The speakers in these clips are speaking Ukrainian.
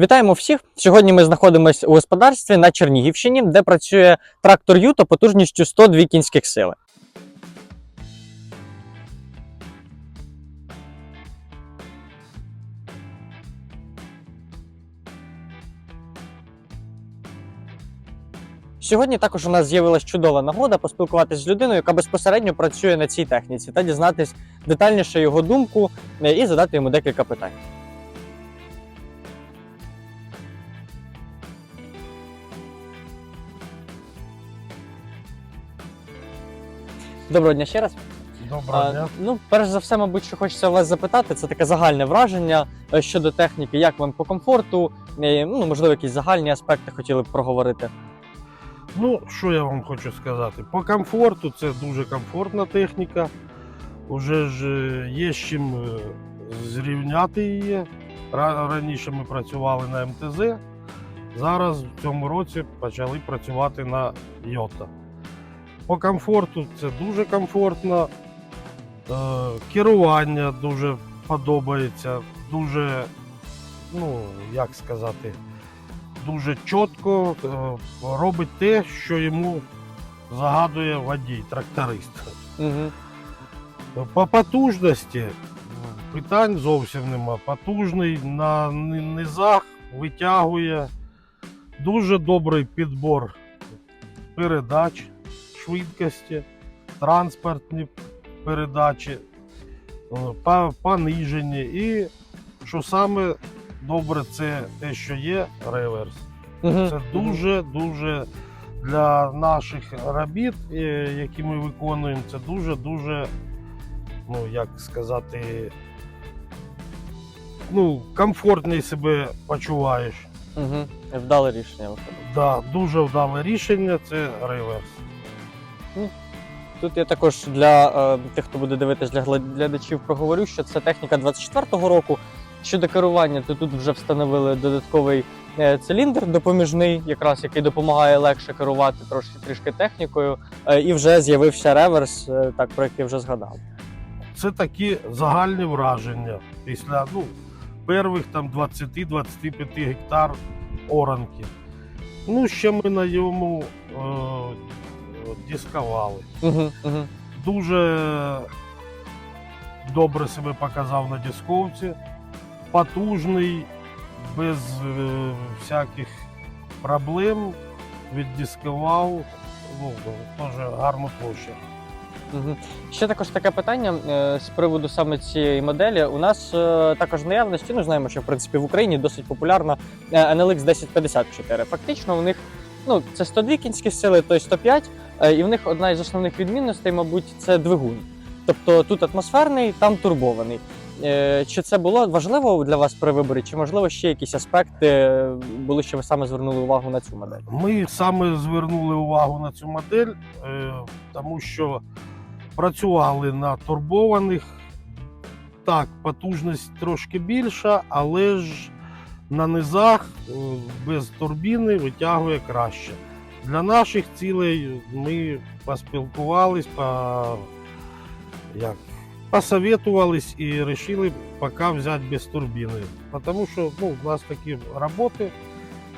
Вітаємо всіх! Сьогодні ми знаходимося у господарстві на Чернігівщині, де працює трактор Юто потужністю 102 кінських сили. Сьогодні також у нас з'явилась чудова нагода поспілкуватися з людиною, яка безпосередньо працює на цій техніці, та дізнатись детальніше його думку е, і задати йому декілька питань. Доброго дня ще раз. Доброго дня. ну, перш за все, мабуть, що хочеться вас запитати, це таке загальне враження е, щодо техніки, як вам по комфорту, е, ну, можливо, якісь загальні аспекти хотіли б проговорити. Ну, що я вам хочу сказати? По комфорту це дуже комфортна техніка. Уже ж е, є з чим зрівняти її. Раніше ми працювали на МТЗ, зараз в цьому році почали працювати на Йота. По комфорту це дуже комфортно. Е, Керування дуже подобається, дуже, ну, як сказати, дуже чітко е, робить те, що йому загадує водій, тракторист. Угу. По потужності питань зовсім нема. Потужний на низах витягує дуже добрий підбор передач, швидкості, транспортні передачі, е, понижені. І що саме добре, це те, що є реверс. Угу. Це дуже дуже для наших робіт, е, які ми виконуємо, це дуже дуже, ну як сказати, ну, комфортно себе почуваєш. Угу. Вдале рішення виходить. Да, дуже вдале рішення це реверс. Тут я також для е, тих, хто буде дивитись для глядачів, проговорю, що це техніка 24-го року. Щодо керування, то тут вже встановили додатковий е, циліндр допоміжний, якраз який допомагає легше керувати трошки трішки технікою. Е, і вже з'явився реверс, так про який вже згадав. Це такі загальні враження після ну, перших там 20-25 гектар оранки. Ну, ще ми на йому е, дискували. Угу, угу. дуже добре себе показав на дисковці. Потужний, без е, всяких проблем. Віддискував. Ну, теж гарну площу. Угу. Ще також таке питання е, з приводу саме цієї моделі. У нас е, також в наявності, ну знаємо, що в принципі в Україні досить популярна е, NLX 1054. Фактично, у них ну це 102 кінські сили, то й 105, е, і в них одна із основних відмінностей, мабуть, це двигун. Тобто тут атмосферний, там турбований. Е, Чи це було важливо для вас при виборі, чи можливо ще якісь аспекти е, були, що ви саме звернули увагу на цю модель? Ми саме звернули увагу на цю модель, тому що працювали на турбованих. Так, потужність трошки більша, але ж на низах е, без турбіни витягує краще. Для наших цілей ми поспілкувались, по, як, посоветувались і вирішили поки взяти без турбіни. Тому що ну, у нас такі роботи,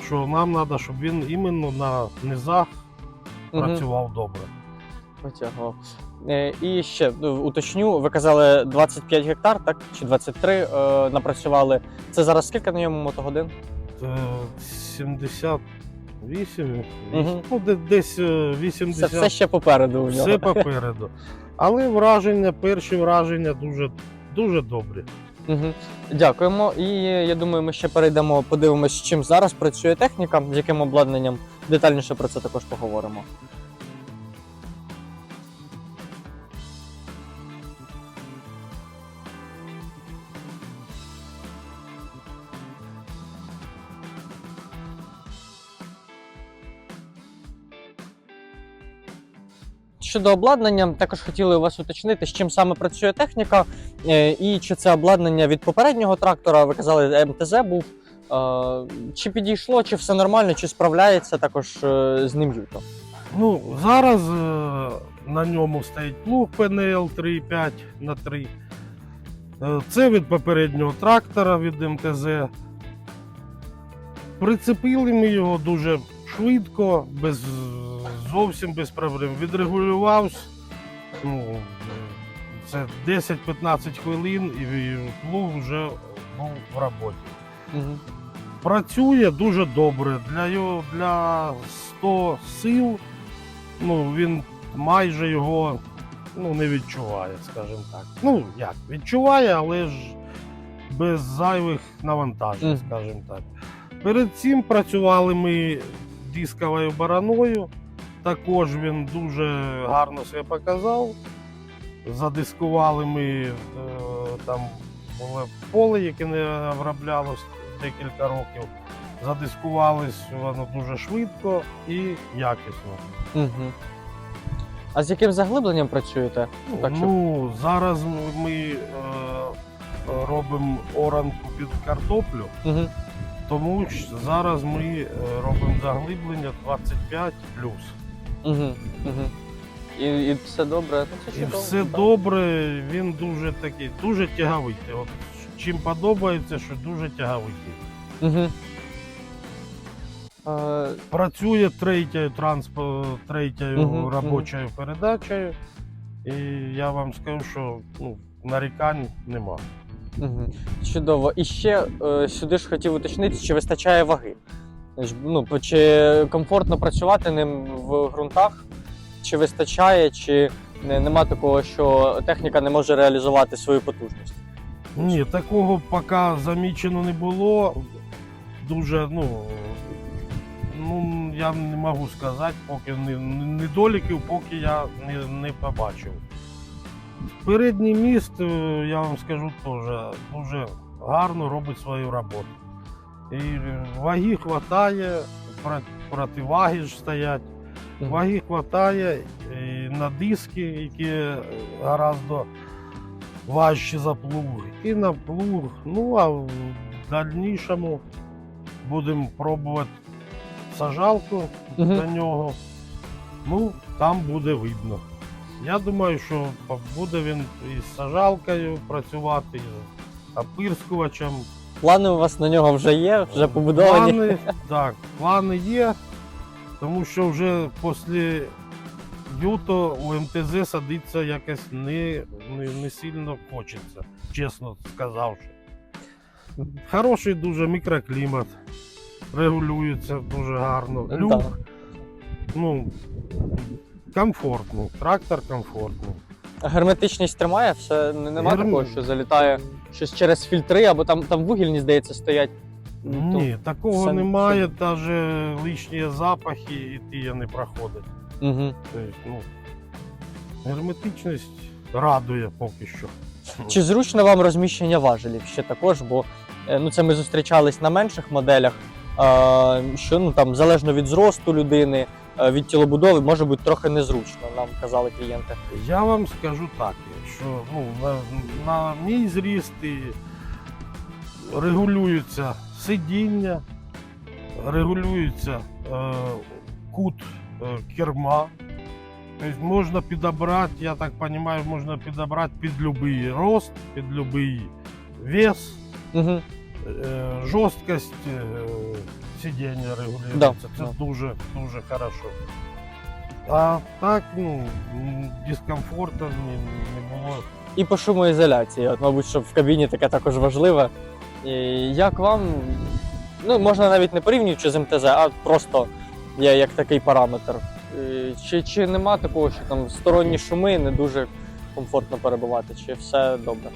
що нам треба, щоб він іменно на низах працював добре. Витягував. Е, І ще ну, уточню, ви казали 25 гектар, так? Чи 23 е, напрацювали. Це зараз скільки на ньому мотогодин? Е, 78, Мгм. ну, десь е, Це все ще попереду у нього. все попереду. Але враження, перші враження дуже, дуже добрі. Мгм. Дякуємо. І я думаю, ми ще перейдемо, подивимося, з чим зараз працює техніка, з яким обладнанням. Детальніше про це також поговоримо. Щодо обладнання, також хотіли вас уточнити, з чим саме працює техніка, е, і чи це обладнання від попереднього трактора, ви казали, МТЗ був. Е, Чи підійшло, чи все нормально, чи справляється також е, з ним Юто? Ну, зараз на ньому стоїть плуг ПНЛ 3,5 на 3. Е, Це від попереднього трактора від МТЗ. Прицепили ми його дуже швидко, без, зовсім без проблем. Відрегулювався. Ну, це 10-15 хвилин і плуг вже був в роботі. Угу. Працює дуже добре. Для його для 100 сил ну, він майже його ну, не відчуває, скажімо так. Ну, як, відчуває, але ж без зайвих навантажень, скажімо так. Перед цим працювали ми дисковою бараною. Також він дуже гарно себе показав. Задискували ми е, там було поле, яке не оброблялось декілька років. Задискувались воно дуже швидко і якісно. Угу. А з яким заглибленням працюєте? Ну, так, щоб- ну, зараз ми е, робимо оранку під картоплю, Угу. тому що зараз ми е, робимо заглиблення 25 Угу. Угу. І, і все добре. Ну, це І чудово, все так. добре, він дуже такий, дуже тяговитий. От чим подобається, що дуже тяговитий. Угу. Працює третьою транспо, третьою Мгм, робочою передачею. І я вам скажу, що ну, нарікань нема. Угу. Чудово. І ще е, сюди ж хотів уточнити, чи вистачає ваги. Ну, чи комфортно працювати ним в ґрунтах, чи вистачає, чи нема такого, що техніка не може реалізувати свою потужність. Ні, такого поки замічено не було. Дуже, ну, ну я не можу сказати, поки не- недоліків, поки я не, не побачив. Передній міст, е, я вам скажу, теж дуже гарно робить свою роботу. І ваги хватає, про- противаги ж стоять. Ваги хватає і на диски, які гораздо важчі за плуг, і на плуг. Ну а в дальнішому будемо пробувати сажалку Мгм. до нього. Ну, там буде видно. Я думаю, що буде він із сажалкою працювати, і опирскувачем. Плани у вас на нього вже є, вже побудовані. Плани, так, плани є, тому що вже після люто у МТЗ садиться якось не, не, не сильно хочеться, чесно сказавши. Хороший дуже мікроклімат, регулюється дуже гарно. Люк, ну, комфортний, трактор комфортний. Герметичність тримає, все не- нема Герм- такого, що залітає щось через фільтри, або там, там вугільні, здається, стоять. Ну, то- Ні, такого все- немає, навіть лишні запахи і ті не проходять. Угу. Тобто, ну, герметичність радує поки що. Чи зручно вам розміщення важелів ще також? Бо е, ну, це ми зустрічались на менших моделях, що ну, там, залежно від зросту людини, від тілобудови, може бути трохи незручно, нам казали клієнти. Я вам скажу так, що ну, на, на мій зріст і регулюється сидіння, регулюється е, кут е, керма. Тобто можна підібрати, я так розумію, можна підібрати під будь-який рост, під будь-який вес. Угу. Е, жорсткость е, сидіння регулюється. Да, Це да. дуже дуже хорошо. А так, ну, дискомфорту не, не було. І по шумоізоляції. От, мабуть, щоб в кабіні таке також важливе. І як вам, ну можна навіть не порівнюючи з МТЗ, а просто є як такий параметр. Чи, чи нема такого, що там сторонні шуми не дуже комфортно перебувати, чи все добре?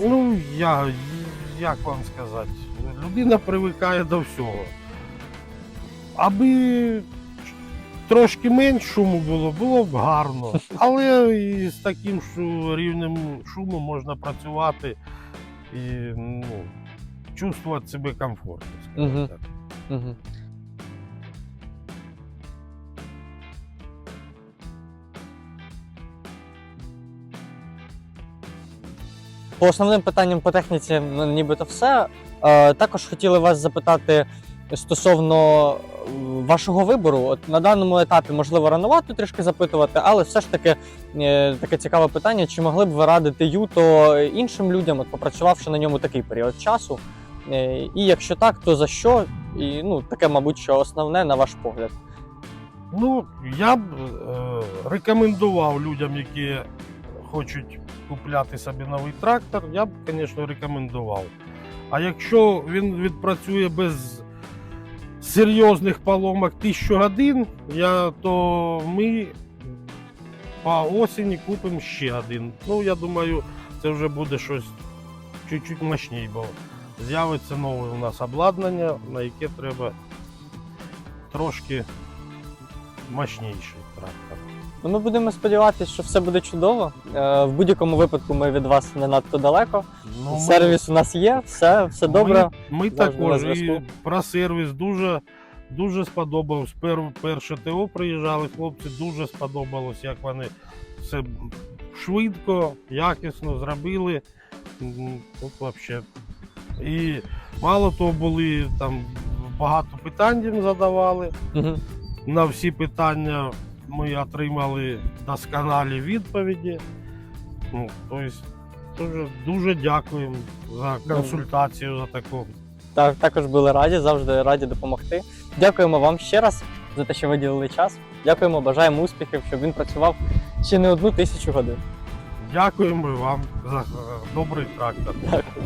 Ну, я, як вам сказати, людина привикає до всього. Аби трошки менш шуму було, було б гарно. Але і з таким рівнем шуму можна працювати і ну, чувствувати себе комфортно. скажімо Мгм. так. Угу. По основним питанням по техніці ну, нібито все. Е, також хотіли вас запитати стосовно вашого вибору. От на даному етапі можливо ранувато трішки запитувати, але все ж таки е, таке цікаве питання: чи могли б ви радити Юто іншим людям, от попрацювавши на ньому такий період часу? Е, і якщо так, то за що? І ну, таке, мабуть, що основне на ваш погляд. Ну, я б е, рекомендував людям, які хочуть купляти собі новий трактор, я б, звісно, рекомендував. А якщо він відпрацює без серйозних поломок 1000 годин, я, то ми по осені купимо ще один. Ну, я думаю, це вже буде щось чуть-чуть мощніше, бо з'явиться нове у нас обладнання, на яке треба трошки мощніший трактор. Ну, ми будемо сподіватися, що все буде чудово. Е, в будь-якому випадку ми від вас не надто далеко. Ну, Сервіс у нас є, все, все добре. Ми, ми Завжди на також зв'язку. і про сервіс дуже, дуже сподобалось. Пер, перше ТО приїжджали хлопці, дуже сподобалось, як вони все швидко, якісно зробили. М, Тут взагалі. І мало того, були там багато питань їм задавали. Мгм. На всі питання ми отримали досконалі відповіді. Ну, тобто, дуже, дуже дякуємо за консультацію за таку. Так, також були раді, завжди раді допомогти. Дякуємо вам ще раз за те, що виділили час. Дякуємо, бажаємо успіхів, щоб він працював ще не одну тисячу годин. Дякуємо вам за е, добрий трактор. Дякую.